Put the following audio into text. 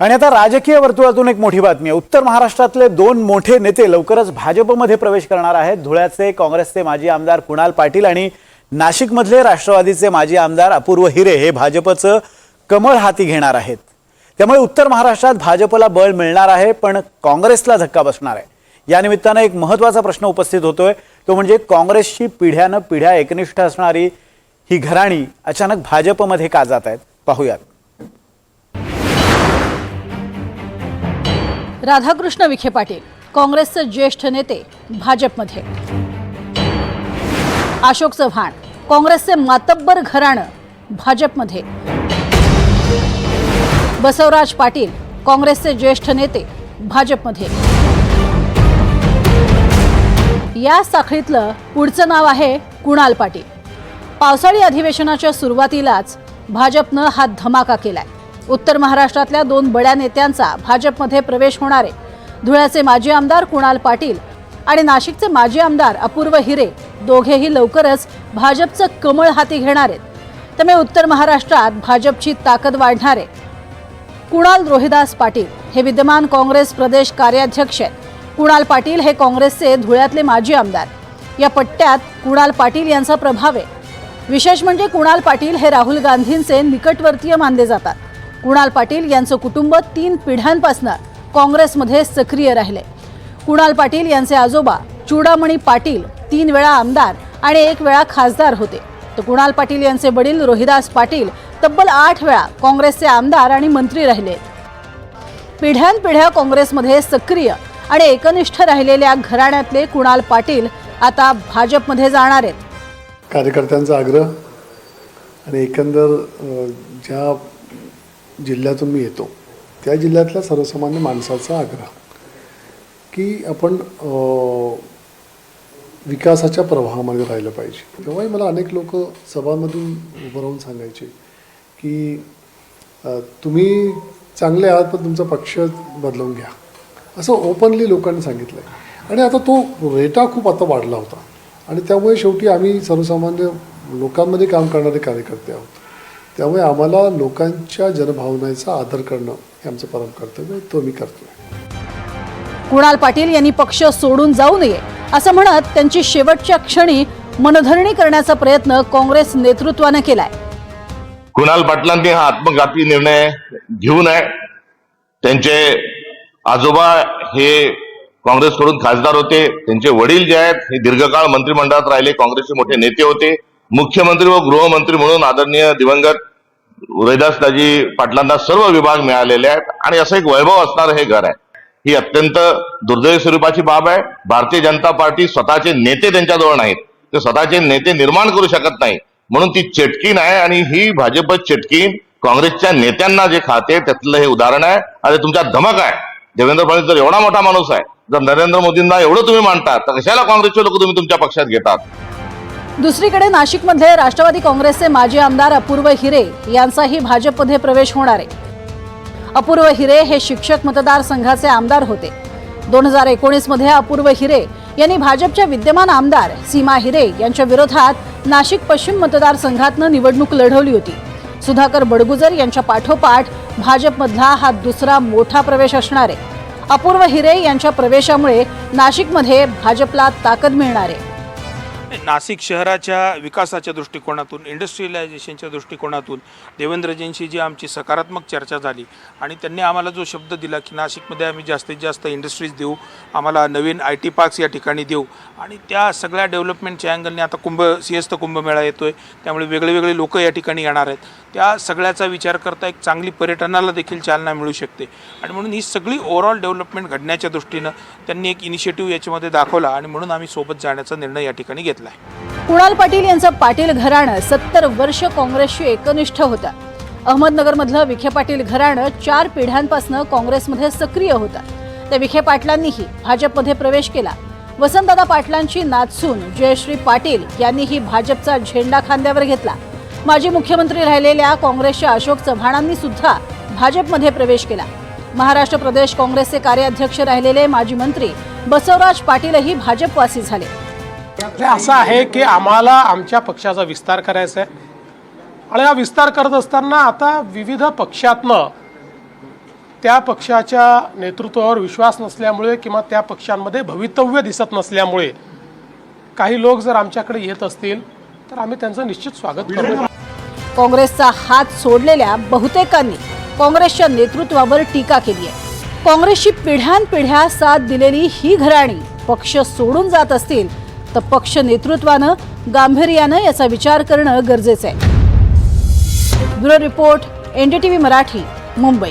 आणि आता राजकीय वर्तुळातून एक मोठी बातमी आहे. उत्तर महाराष्ट्रातले दोन मोठे नेते लवकरच भाजपमध्ये प्रवेश करणार आहेत. धुळ्याचे काँग्रेसचे माजी आमदार कुणाल पाटील आणि नाशिकमधले राष्ट्रवादीचे माजी आमदार अपूर्व हिरे हे भाजपचं कमळ हाती घेणार आहेत. त्यामुळे उत्तर महाराष्ट्रात भाजपला बळ मिळणार आहे पण काँग्रेसला धक्का बसणार आहे. या निमित्तानं एक महत्त्वाचा प्रश्न उपस्थित होतोय. तो म्हणजे काँग्रेसची पिढ्यानं पिढ्या एकनिष्ठ असणारी ही घराणी अचानक भाजपमध्ये का जात आहेत? पाहूयात. राधाकृष्ण विखे पाटील काँग्रेसचे ज्येष्ठ नेते भाजपमध्ये. अशोक चव्हाण काँग्रेसचे मातब्बर घराणं भाजपमध्ये. बसवराज पाटील काँग्रेसचे ज्येष्ठ नेते भाजपमध्ये. या साखळीतलं पुढचं नाव आहे कुणाल पाटील. पावसाळी अधिवेशनाच्या सुरुवातीलाच भाजपनं हा धमाका केलाय. उत्तर महाराष्ट्रातल्या दोन बड्या नेत्यांचा भाजपमध्ये प्रवेश होणार आहे. धुळ्याचे माजी आमदार कुणाल पाटील आणि नाशिकचे माजी आमदार अपूर्व हिरे दोघेही लवकरच भाजपचं कमळ हाती घेणार आहेत. त्यामुळे उत्तर महाराष्ट्रात भाजपची ताकद वाढणार आहे. कुणाल रोहिदास पाटील हे विद्यमान काँग्रेस प्रदेश कार्याध्यक्ष आहेत. कुणाल पाटील हे काँग्रेसचे धुळ्यातले माजी आमदार. या पट्ट्यात कुणाल पाटील यांचा प्रभाव आहे. विशेष म्हणजे कुणाल पाटील हे राहुल गांधींचे निकटवर्तीय मानले जातात. कुणाल पाटील यांचं कुटुंब तीन पिढ्यांपासून काँग्रेसमध्ये सक्रिय राहिले. कुणाल पाटील यांचे आजोबा चुडामणी पाटील तीन वेळा आमदार आणि एक वेळा खासदार होते. तर कुणाल पाटील यांचे वडील रोहिदास पाटील तब्बल आठ वेळा काँग्रेसचे आमदार आणि मंत्री राहिले. पिढ्यानपिढ्या काँग्रेसमध्ये सक्रिय आणि एकनिष्ठ राहिलेल्या घराण्यातले कुणाल पाटील आता भाजपमध्ये जाणार आहेत. कार्यकर्त्यांचा आग्रह आणि एकंदर ज्या जिल्ह्यातून मी येतो त्या जिल्ह्यातल्या सर्वसामान्य माणसाचा आग्रह की आपण विकासाच्या प्रवाहामध्ये राहिलं पाहिजे. तेव्हाही मला अनेक लोक सभामधून उभं राहून सांगायचे की तुम्ही चांगले आहात पण तुमचा पक्ष बदलवून घ्या. असं ओपनली लोकांनी सांगितलं आहे आणि आता तो रेटा खूप आता वाढला होता. आणि त्यामुळे शेवटी आम्ही सर्वसामान्य लोकांमध्ये काम करणारे कार्यकर्ते आहोत. त्यामुळे आम्हाला लोकांच्या जनभावनेचा आदर करणं हे आमचं परम कर्तव्य आहे तो मी करतोय. कुणाल पाटील यांनी पक्ष सोडून जाऊ नये असं म्हणत त्यांची शेवटच्या क्षणी मनधरणी करण्याचा प्रयत्न काँग्रेस नेतृत्वानं केलाय. कुणाल पाटलांनी हा आत्मघाती निर्णय घेऊ नये. त्यांचे आजोबा हे काँग्रेसकडून खासदार होते. त्यांचे वडील जे आहेत हे दीर्घकाळ मंत्रिमंडळात राहिले. काँग्रेसचे मोठे नेते होते. मुख्यमंत्री व गृहमंत्री म्हणून आदरणीय दिवंगत दाजी पाटलांना सर्व विभाग मिळालेले आहेत. आणि असं एक वैभव असणारं हे घर आहे. ही अत्यंत दुर्दैवी स्वरूपाची बाब आहे. भारतीय जनता पार्टी स्वतःचे नेते त्यांच्याजवळ नाहीत. ते स्वतःचे नेते निर्माण करू शकत नाही म्हणून ती चेटकीन आहे आणि ही भाजप चेटकीन काँग्रेसच्या नेत्यांना जे खाते त्यातलं हे उदाहरण आहे. आणि तुमचा धमक आहे. देवेंद्र फडणवीस जर एवढा मोठा माणूस आहे जर नरेंद्र मोदींना एवढं तुम्ही मानता तर कशाला काँग्रेसचे लोक तुम्ही तुमच्या पक्षात घेतात? दुसरीकडे नाशिकमध्ये राष्ट्रवादी काँग्रेसचे माजी आमदार अपूर्व हिरे यांचाही भाजपमध्ये प्रवेश होणार आहे. अपूर्व हिरे हे शिक्षक मतदारसंघाचे आमदार होते. दोन हजार एकोणीसमध्ये अपूर्व हिरे यांनी भाजपच्या विद्यमान आमदार सीमा हिरे यांच्या विरोधात नाशिक पश्चिम मतदारसंघातनं निवडणूक लढवली होती. सुधाकर बडगुजर यांच्या पाठोपाठ भाजपमधला हा दुसरा मोठा प्रवेश असणार आहे. अपूर्व हिरे यांच्या प्रवेशामुळे नाशिकमध्ये भाजपला ताकद मिळणार आहे. नाशिक शहराच्या विकासाच्या दृष्टिकोनातून इंडस्ट्रियलायझेशनच्या दृष्टिकोनातून देवेंद्रजींशी जी आमची सकारात्मक चर्चा झाली आणि त्यांनी आम्हाला जो शब्द दिला की नाशिकमध्ये आम्ही जास्तीत जास्त इंडस्ट्रीज देऊ आम्हाला नवीन आय टी पार्क्स या ठिकाणी देऊ आणि त्या सगळ्या डेव्हलपमेंटच्या अँगलने आता कुंभ सिंहस्थ कुंभमेळा येतो आहे त्यामुळे वेगळे वेगळे लोक या ठिकाणी येणार आहेत. त्या सगळ्याचा विचार करता एक चांगली पर्यटनाला देखील चालना मिळू शकते. आणि म्हणून ही सगळी ओव्हरऑल डेव्हलपमेंट घडण्याच्या दृष्टीनं त्यांनी एक इनिशिएटिव्ह याच्यामध्ये दाखवला आणि म्हणून आम्ही सोबत जाण्याचा निर्णय या ठिकाणी घेतला. आहे कुणाल पाटील यांचं पाटील घराणं सत्तर वर्ष काँग्रेसशी एकनिष्ठ होतं. अहमदनगरमधलं विखे पाटील घराणं चार पिढ्यांपासून काँग्रेसमध्ये सक्रिय होतं. त्या विखे पाटलांनीही भाजपमध्ये प्रवेश केला. वसंतदादा पाटलांची नाचसून जयश्री पाटील यांनीही भाजपचा झेंडा खांद्यावर घेतला. माजी मुख्यमंत्री राहिलेल्या काँग्रेसच्या अशोक चव्हाणांनी सुद्धा भाजपमध्ये प्रवेश केला. महाराष्ट्र प्रदेश काँग्रेसचे कार्याध्यक्ष राहिलेले माजी मंत्री बसवराज पाटीलही भाजपवासी झाले. असं आहे की आम्हाला आमच्या पक्षाचा विस्तार करायचा आहे. आणि हा विस्तार करत असताना आता विविध पक्षातनं त्या पक्षाच्या नेतृत्वावर विश्वास नसल्यामुळे किंवा त्या पक्षांमध्ये भवितव्य दिसत नसल्यामुळे काही लोक जर आमच्याकडे येत असतील तर आम्ही त्यांचं निश्चित स्वागत करू काँग्रेसचा हात सोडलेल्या बहुतेकांनी काँग्रेसच्या नेतृत्वावर टीका केली आहे. काँग्रेसची पिढ्यानपिढ्या साथ दिलेली ही घराणी पक्ष सोडून जात असतील तर पक्ष नेतृत्वानं गांभीर्यानं याचा विचार करणं गरजेचं आहे. Bureau report NDTV Marathi Mumbai.